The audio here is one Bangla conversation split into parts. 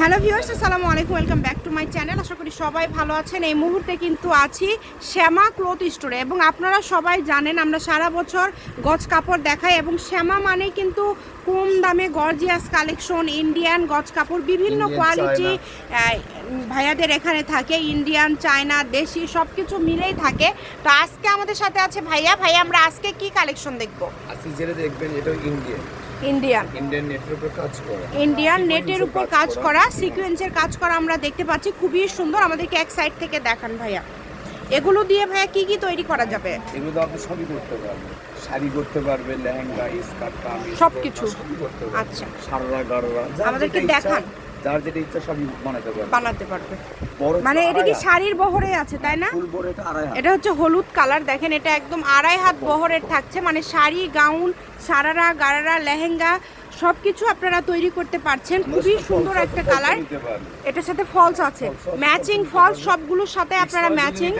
হ্যালো ভিউয়ার্স, আসসালামু আলাইকুম, welcome back to my channel. আশা করি সবাই ভালো আছেন। এই মুহূর্তে কিন্তু আছি শ্যামা ক্লোথ স্টোরে এবং আপনারা সবাই জানেন আমরা সারা বছর গজ কাপড় দেখাই এবং শ্যামা মানে কিন্তু কম দামে গর্জিয়াস কালেকশন ইন্ডিয়ান গজ কাপড় বিভিন্ন কোয়ালিটি ভাইয়াদের এখানে থাকে ইন্ডিয়ান চায়না দেশি সব কিছু মিলেই থাকে। তো আজকে আমাদের সাথে আছে ভাইয়া। ভাইয়া আমরা আজকে কি কালেকশন দেখব? আজকে যেটা দেখবেন এটা ইন্ডিয়ান ইন্ডিয়ান ইন্ডিয়ান নেটের উপর কাজ করা। ইন্ডিয়ান নেটের উপর কাজ। করা। সিকোয়েন্সের কাজ করা আমরা দেখতে পাচ্ছি। খুবই সুন্দর। আমাদেরকে এক সাইড থেকে দেখান ভাইয়া। এগুলো দিয়ে ভাইয়া কি কি তৈরি করা যাবে? এগুলো তো আপনি সবই করতে পারবেন। শাড়ি করতে পারবে লেহেঙ্গা স্কার্ট কামিজ সবকিছু। আচ্ছা। সাররা গাররা আমাদেরকে দেখান। যার যেটা ইচ্ছা সবই বানাতে পারবে। বানাতে পারবে। মানে এটা কি শাড়ির বহরে আছে তাই না? ফুল বড় এটা আড়াই হাত। এটা হচ্ছে হলুদ কালার দেখেন এটা একদম আড়াই হাত বহরের থাকছে মানে শাড়ি গাউন সারারা গারারা লেহেঙ্গা সব কিছু আপনারা তৈরি করতে পারছেন। খুবই সুন্দর একটা কালার। এটার সাথে ফলস আছে। ম্যাচিং ফলস সবগুলোর সাথে আপনারা ম্যাচিং।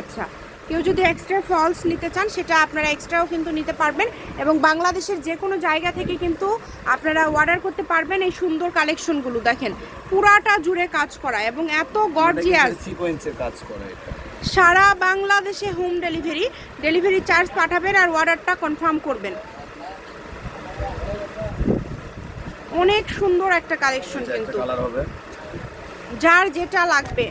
আচ্ছা। কেউ যদি এক্সট্রা ফলস নিতে চান সেটা আপনারা এক্সট্রাও কিন্তু নিতে পারবেন এবং বাংলাদেশের যে কোনো জায়গা থেকে কিন্তু আপনারা অর্ডার করতে পারবেন এই সুন্দর কালেকশনগুলো দেখেন পুরাটা জুড়ে কাজ করা এবং এত গর্জিয়াস সিকোয়েন্সের কাজ করা এটা। সারা বাংলাদেশে হোম ডেলিভারি ডেলিভারি চার্জ পাঠাবেন আর অর্ডারটা কনফার্ম করবেন। অনেক সুন্দর একটা কালেকশন কিন্তু। যার যেটা লাগবে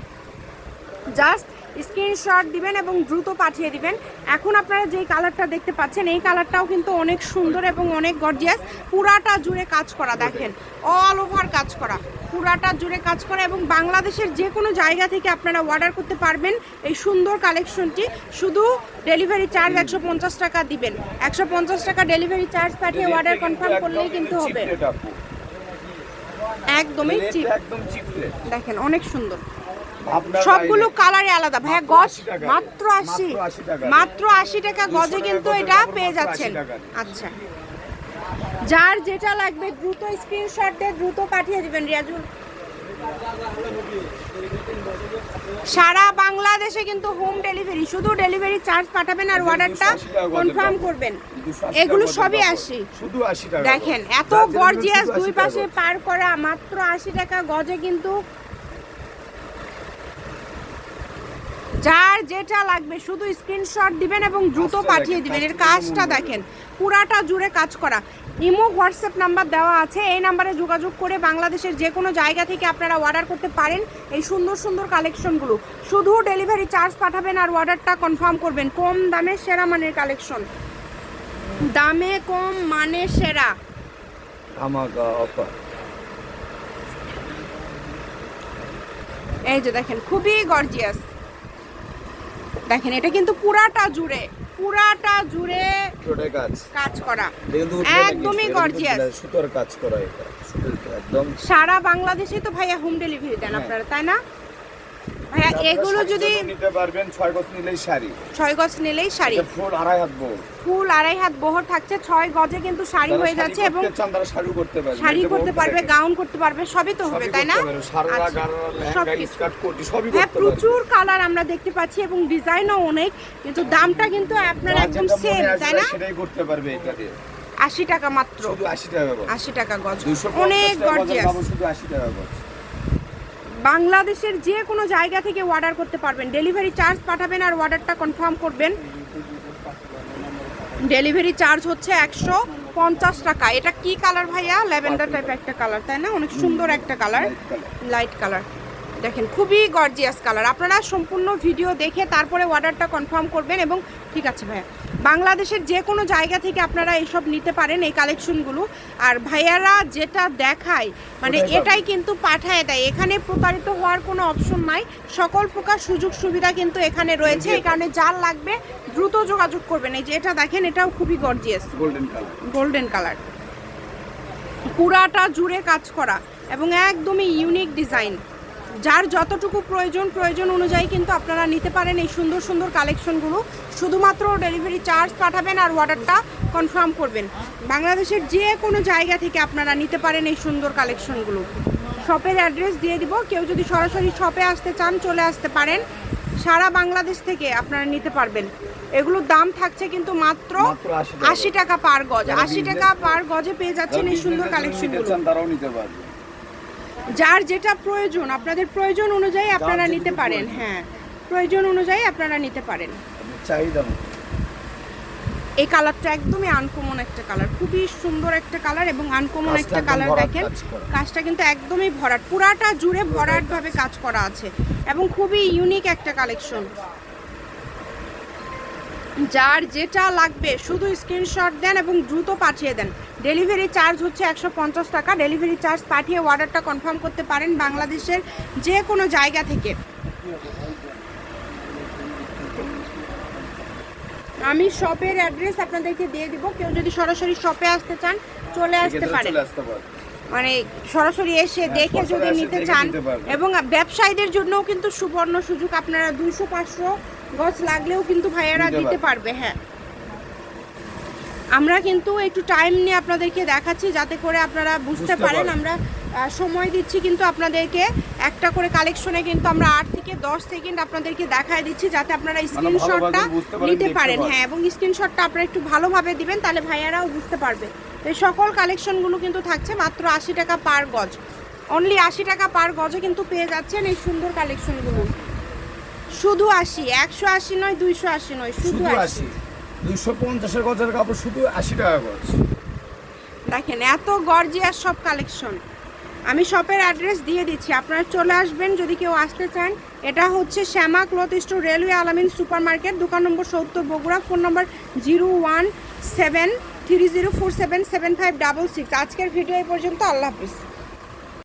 জাস্ট স্ক্রিনশট দিবেন এবং দ্রুত পাঠিয়ে দিবেন। এখন আপনারা যেই কালারটা দেখতে পাচ্ছেন এই কালারটাও কিন্তু অনেক সুন্দর এবং অনেক গর্জিয়াস পুরাটা জুড়ে কাজ করা দেখেন অল ওভার কাজ করা। পুরাটা জুড়ে কাজ করা এবং বাংলাদেশের যে কোনো জায়গা থেকে আপনারা অর্ডার করতে পারবেন এই সুন্দর কালেকশনটি শুধু ডেলিভারি চার্জ একশো পঞ্চাশ টাকা দিবেন। একশো পঞ্চাশ টাকা ডেলিভারি চার্জ পাঠিয়ে অর্ডার কনফার্ম করলেই কিন্তু হবে। একদমই চিপ দেখেন অনেক সুন্দর। সবগুলো। কালারে আলাদা। ভাইয়া গজ মাত্র আশি। মাত্র 80 আশি টাকা গজে কিন্তু এটা পেয়ে 80 যাচ্ছেন। আচ্ছা। যার যেটা লাগবে দ্রুত স্ক্রিনশট দিয়ে দ্রুত পাঠিয়ে দিবেন রিয়াজুল। সারা বাংলাদেশে কিন্তু হোম ডেলিভারি শুধু ডেলিভারি চার্জ পাঠাবেন আর অর্ডারটা 280 টাকা গজের কনফার্ম করবেন। এগুলো সবই আসি শুধু 80 টাকা দেখেন এত গর্জিয়াস দুই পাশে পার করা মাত্র আশি টাকা গজে কিন্তু যার যেটা লাগবে শুধু স্ক্রিনশট দিবেন এবং দ্রুত পাঠিয়ে দিবেন। এর কাজটা কাজটা দেখেন পুরাটা জুড়ে কাজ করা। ইমো হোয়াটসঅ্যাপ নাম্বার দেওয়া আছে এই নাম্বারে যোগাযোগ করে বাংলাদেশের যে কোনো জায়গা থেকে আপনারা অর্ডার করতে পারেন এই সুন্দর সুন্দর কালেকশনগুলো শুধু ডেলিভারি চার্জ পাঠাবেন আর অর্ডারটা কনফার্ম করবেন। কম দামে সেরা মানের কালেকশন দামে কম মানে সেরা। এই যে দেখেন খুবই গর্জিয়াস দেখেন এটা কিন্তু পুরাটা জুড়ে পুরাটা জুড়ে টোটাল কাজ। কাজ করা। একদমই গর্জিয়াস সুতোর কাজ করা এটা। সুতোর একদম। সারা বাংলাদেশে তো ভাইয়া হোম ডেলিভারি দেন হ্যাঁ। আপনারা তাই না? আপনারা এগুলো যদি নিতে পারবেন ছয় গজ নিলেই শাড়ি। ছয় গজ নিলেই শাড়ি। ফুল আড়াই হাত বউ ফুল আড়াই হাত বহর থাকছে ছয় গজে কিন্তু শাড়ি হয়ে যাচ্ছে এবং তারা শাড়ি করতে পারবে শাড়ি করতে পারবে গাউন করতে পারবে সবই তো হবে তাই না? আচ্ছা, হ্যাঁ প্রচুর কালার আমরা দেখতে পাচ্ছি এবং ডিজাইনও অনেক কিন্তু দামটা কিন্তু আপনার একদম সেম তাই না? সেটাই করতে পারবে এটা দিয়ে আশি টাকা মাত্র। 80 টাকা আশি টাকা গজ। অনেক গর্জিয়াস শুধু 80 টাকা গজ। বাংলাদেশের যে কোনো জায়গা থেকে অর্ডার করতে পারবেন। ডেলিভারি চার্জ পাঠাবেন আর অর্ডারটা কনফার্ম করবেন। ডেলিভারি চার্জ হচ্ছে একশো পঞ্চাশ টাকা। এটা কি কালার ভাইয়া? ল্যাভেন্ডার টাইপের একটা কালার তাই না? অনেক সুন্দর একটা কালার লাইট কালার দেখেন খুবই গর্জিয়াস কালার আপনারা সম্পূর্ণ ভিডিও দেখে তারপরে অর্ডারটা কনফার্ম করবেন এবং ঠিক আছে ভাইয়া। বাংলাদেশের যে কোনো জায়গা থেকে আপনারা এইসব নিতে পারেন এই কালেকশনগুলো আর ভাইয়ারা যেটা দেখায় মানে এটাই কিন্তু পাঠায় দেয়। এখানে প্রতারিত হওয়ার কোনো অপশন নাই। সকল প্রকার সুযোগ সুবিধা কিন্তু এখানে রয়েছে। এই কারণে যার লাগবে দ্রুত যোগাযোগ করবেন। এই যে এটা দেখেন এটাও খুবই gorgeous golden colour golden colour পুরাটা জুড়ে কাজ করা এবং একদমই ইউনিক ডিজাইন যার যতটুকু প্রয়োজন প্রয়োজন অনুযায়ী কিন্তু আপনারা নিতে পারেন এই সুন্দর সুন্দর কালেকশনগুলো। শুধুমাত্র ডেলিভারি চার্জ পাঠাবেন আর অর্ডারটা কনফার্ম করবেন। বাংলাদেশের যে কোনো জায়গা থেকে আপনারা নিতে পারেন এই সুন্দর কালেকশনগুলো। শপের অ্যাড্রেস দিয়ে দিব। কেউ যদি সরাসরি শপে আসতে চান চলে আসতে পারেন। সারা বাংলাদেশ থেকে আপনারা নিতে পারবেন। এগুলোর দাম থাকছে কিন্তু মাত্র মাত্র 80 টাকা। আশি টাকা পার গজ। আশি টাকা পার গজে পেয়ে যাচ্ছেন এই সুন্দর কালেকশনগুলো। তারাও নিতে পারবে। যার যেটা প্রয়োজন আপনাদের প্রয়োজন অনুযায়ী আপনারা নিতে পারেন হ্যাঁ। প্রয়োজন অনুযায়ী আপনারা নিতে পারেন। চাহিদা এই কালারটা একদমই আনকমন একটা কালার খুবই সুন্দর একটা কালার এবং আনকমন একটা কালার দেখেন কাজটা কিন্তু একদমই ভরাট পুরাটা জুড়ে ভরাট ভাবে কাজ করা আছে এবং খুবই ইউনিক একটা কালেকশন যার যেটা লাগবে শুধু স্ক্রিনশট দেন এবং দ্রুত পাঠিয়ে দেন। ডেলিভারি চার্জ হচ্ছে একশো পঞ্চাশ টাকা। ডেলিভারি চার্জ পাঠিয়ে অর্ডারটা কনফার্ম করতে পারেন বাংলাদেশের যে কোনো জায়গা থেকে। আমি শপের অ্যাড্রেস আপনাদেরকে দিয়ে দিব। কেউ যদি সরাসরি শপে আসতে চান চলে আসতে পারেন। পারে মানে সরাসরি এসে হ্যাঁ, দেখে যদি নিতে চান এবং ব্যবসায়ীদের জন্যও কিন্তু সুবর্ণ সুযোগ আপনারা দুইশো পাঁচশো গছ লাগলেও কিন্তু ভাইয়ারা দিতে পারবে। হ্যাঁ। আমরা কিন্তু একটু টাইম নিয়ে আপনাদেরকে দেখাচ্ছি যাতে করে আপনারা বুঝতে পারেন। আমরা সময় দিচ্ছি কিন্তু আপনাদেরকে। একটা করে কালেকশনে কিন্তু আমরা আট থেকে দশ সেকেন্ড আপনাদেরকে দেখায় দিচ্ছি যাতে আপনারা স্ক্রিনশটটা ভালোভাবে নিতে পারেন। হ্যাঁ এবং স্ক্রিনশটটা আপনারা একটু ভালোভাবে দিবেন তাহলে ভাইয়ারাও বুঝতে পারবে। তো এই সকল কালেকশনগুলো কিন্তু থাকছে মাত্র আশি টাকা পার গজ। অনলি আশি টাকা পার গজে কিন্তু পেয়ে যাচ্ছেন এই সুন্দর কালেকশনগুলো শুধু আশি একশো আশি নয় দুইশো আশি নয় শুধু আশি। দুইশো পঞ্চাশের গজের কাপড় শুধু আশি টাকা গজ। দেখেন এত গর্জিয়াস সব কালেকশন আমি শপের অ্যাড্রেস দিয়ে দিচ্ছি। আপনারা চলে আসবেন যদি কেউ আসতে চান। এটা হচ্ছে Shyama cloth store, railway Alamin super market দোকান নম্বর সত্তর, Bogura, phone number zero one seven three zero four seven seven five double six. আজকের ভিডিও এই পর্যন্ত, আল্লাহ হাফিজ।